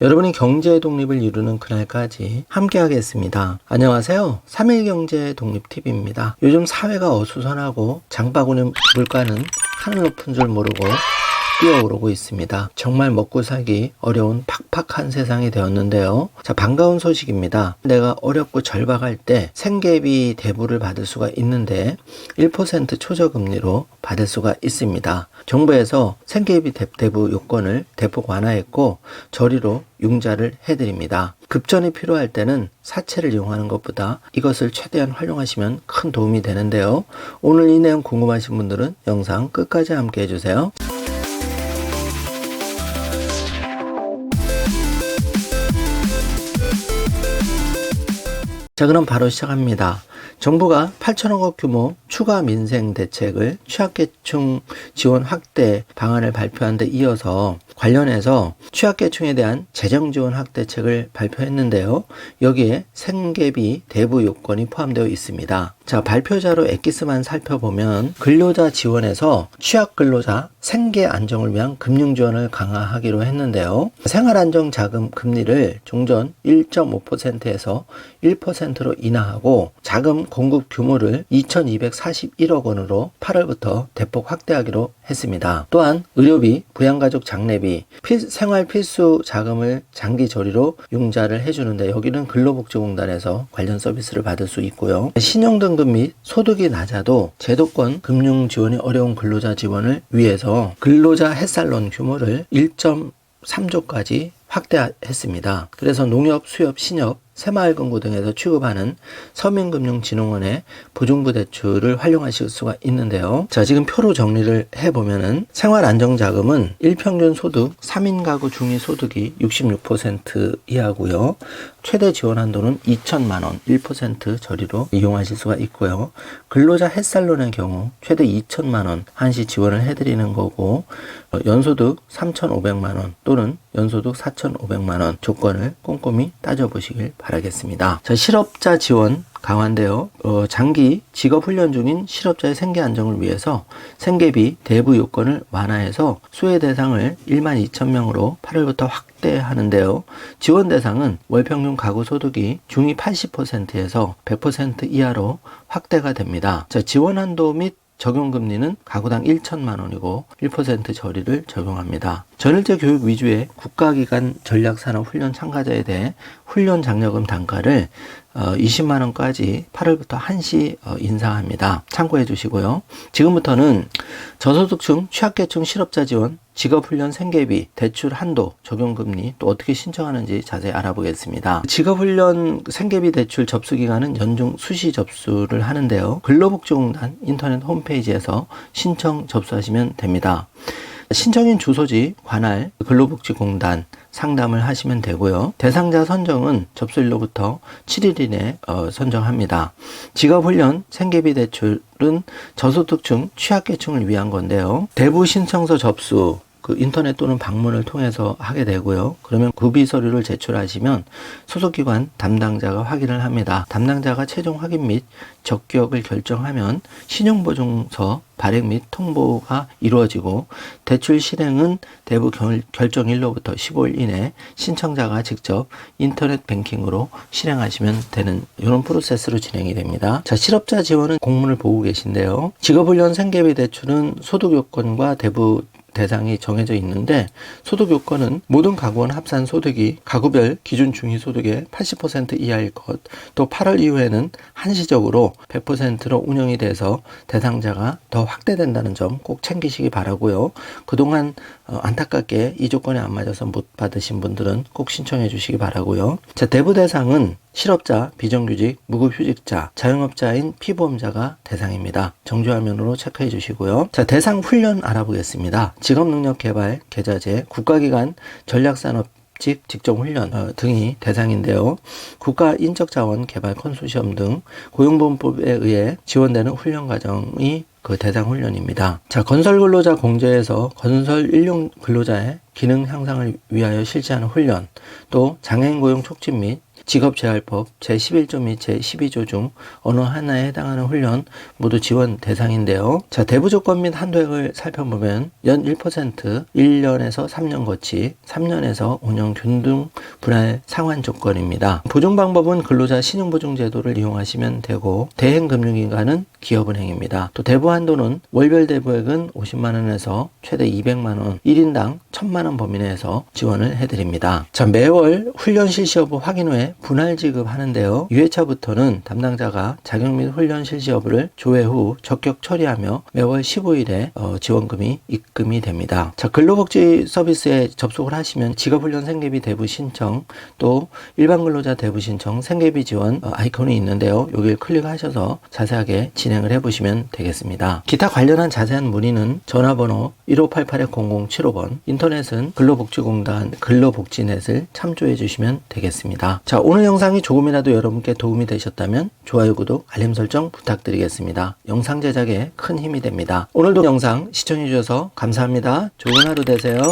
여러분이 경제 독립을 이루는 그날까지 함께 하겠습니다. 안녕하세요. 3일 경제 독립 TV입니다. 요즘 사회가 어수선하고 장바구니 물가는 하늘 높은 줄 모르고 뛰어오르고 있습니다. 정말 먹고 살기 어려운 팍팍한 세상이 되었는데요. 자, 반가운 소식입니다. 내가 어렵고 절박할 때 생계비 대부를 받을 수가 있는데 1% 초저금리로 받을 수가 있습니다. 정부에서 생계비 대- 대부 요건을 대폭 완화했고 저리로 융자를 해드립니다. 급전이 필요할 때는 사채를 이용하는 것보다 이것을 최대한 활용하시면 큰 도움이 되는데요. 오늘 이 내용 궁금하신 분들은 영상 끝까지 함께 해주세요. 자, 그럼 바로 시작합니다. 정부가 8천억 원 규모 추가 민생 대책을 취약계층 지원 확대 방안을 발표한 데 이어서 관련해서 취약계층에 대한 재정 지원 확대책을 발표했는데요. 여기에 생계비 대부 요건이 포함되어 있습니다. 자, 발표자로 엑기스만 살펴보면 근로자 지원에서 취약 근로자 생계 안정을 위한 금융 지원을 강화하기로 했는데요. 생활 안정 자금 금리를 종전 1.5%에서 1%로 인하하고 자금 공급 규모를 2,241억 원으로 8월부터 대폭 확대하기로 했습니다. 또한 의료비, 부양가족 장례비, 필- 생활 필수 자금을 장기 저리로 융자를 해주는데 여기는 근로복지공단에서 관련 서비스를 받을 수 있고요. 신용등급 및 소득이 낮아도 제도권 금융 지원이 어려운 근로자 지원을 위해서 근로자 햇살론 규모를 1.3조까지 확대했습니다. 그래서 농협, 수협, 신협, 새마을금고 등에서 취급하는 서민금융진흥원의 보증부 대출을 활용하실 수가 있는데요. 자, 지금 표로 정리를 해보면은 생활안정자금은 일평균 소득 3인 가구 중위 소득이 66% 이하고요. 최대 지원 한도는 2천만 원, 1% 저리로 이용하실 수가 있고요. 근로자 햇살론의 경우 최대 2천만 원 한시 지원을 해드리는 거고 어, 연소득 3,500만 원 또는 연소득 4,500만 원 조건을 꼼꼼히 따져보시길 바 라겠습니다. 자, 실업자 지원 강화인데요. 어, 장기 직업 훈련 중인 실업자의 생계 안정을 위해서 생계비 대부 요건을 완화해서 수혜 대상을 1만 2천 명으로 8월부터 확대하는데요. 지원 대상은 월 평균 가구 소득이 중위 80%에서 100% 이하로 확대가 됩니다. 자, 지원 한도 및 적용 금리는 가구당 1천만 원이고 1% 저리를 적용합니다. 전일제 교육 위주의 국가기관 전략산업훈련 참가자에 대해 훈련 장려금 단가를 어, 20만 원까지 8월부터 한시 어, 인상합니다. 참고해 주시고요. 지금부터는 저소득층 취약계층 실업자 지원 직업훈련 생계비, 대출 한도, 적용금리 또 어떻게 신청하는지 자세히 알아보겠습니다. 직업훈련 생계비 대출 접수 기간은 연중 수시 접수를 하는데요. 근로복지공단 인터넷 홈페이지에서 신청 접수하시면 됩니다. 신청인 주소지 관할 근로복지공단 상담을 하시면 되고요. 대상자 선정은 접수일로부터 7일 이내 어, 선정합니다. 직업훈련 생계비 대출은 저소득층 취약계층을 위한 건데요. 대부 신청서 접수 그 인터넷 또는 방문을 통해서 하게 되고요. 그러면 구비 서류를 제출하시면 소속기관 담당자가 확인을 합니다. 담당자가 최종 확인 및 적격을 결정하면 신용보증서 발행 및 통보가 이루어지고 대출 실행은 대부 결, 결정일로부터 15일 이내 신청자가 직접 인터넷 뱅킹으로 실행하시면 되는 이런 프로세스로 진행이 됩니다. 자, 실업자 지원은 공문을 보고 계신데요. 직업훈련 생계비 대출은 소득 요건과 대부 대상이 정해져 있는데 소득 요건은 모든 가구원 합산 소득이 가구별 기준 중위 소득의 80% 이하일 것, 또 8월 이후에는 한시적으로 100%로 운영이 돼서 대상자가 더 확대된다는 점 꼭 챙기시기 바라고요. 그동안 어, 안타깝게 이 조건에 안 맞아서 못 받으신 분들은 꼭 신청해 주시기 바라고요. 자, 대부 대상은 실업자, 비정규직, 무급휴직자, 자영업자인 피보험자가 대상입니다. 정주화면으로 체크해 주시고요. 자, 대상 훈련 알아보겠습니다. 직업능력개발, 계좌제, 국가기관, 전략산업 직 직종 훈련 어, 등이 대상인데요. 국가 인적 자원 개발 컨소시엄 등 고용보험법에 의해 지원되는 훈련 과정이 그 대상 훈련입니다. 자, 건설 근로자 공제에서 건설 일용 근로자의 기능 향상을 위하여 실시하는 훈련, 또 장애인 고용 촉진 및 직업재활법 제11조 및 제12조 중 어느 하나에 해당하는 훈련 모두 지원 대상인데요. 자, 대부 조건 및 한도액을 살펴보면 연 1%, 1년에서 3년 거치, 3년에서 5년 균등 분할 상환 조건입니다. 보증 방법은 근로자 신용보증 제도를 이용하시면 되고 대행 금융기관은 기업은행입니다. 또 대부 한도는 월별 대부액은 50만 원에서 최대 200만 원, 1인당 1000만 원 범위 내에서 지원을 해드립니다. 자, 매월 훈련 실시 여부 확인 후에 분할 지급하는데요. 2회차부터는 담당자가 자격 및 훈련 실시 여부를 조회 후 적격 처리하며 매월 15일에 어, 지원금이 입금이 됩니다. 자, 근로복지 서비스에 접속을 하시면 직업훈련 생계비 대부 신청 또 일반 근로자 대부 신청 생계비 지원 어, 아이콘이 있는데요. 여기를 클릭하셔서 자세하게 진행을 해보시면 되겠습니다. 기타 관련한 자세한 문의는 전화번호 1588-0075번 인터넷은 근로복지공단 근로복지넷을 참조해 주시면 되겠습니다. 자 오늘 영상이 조금이라도 여러분께 도움이 되셨다면 좋아요 구독 알림 설정 부탁드리겠습니다. 영상 제작에 큰 힘이 됩니다. 오늘도 영상 시청해 주셔서 감사합니다. 좋은 하루 되세요.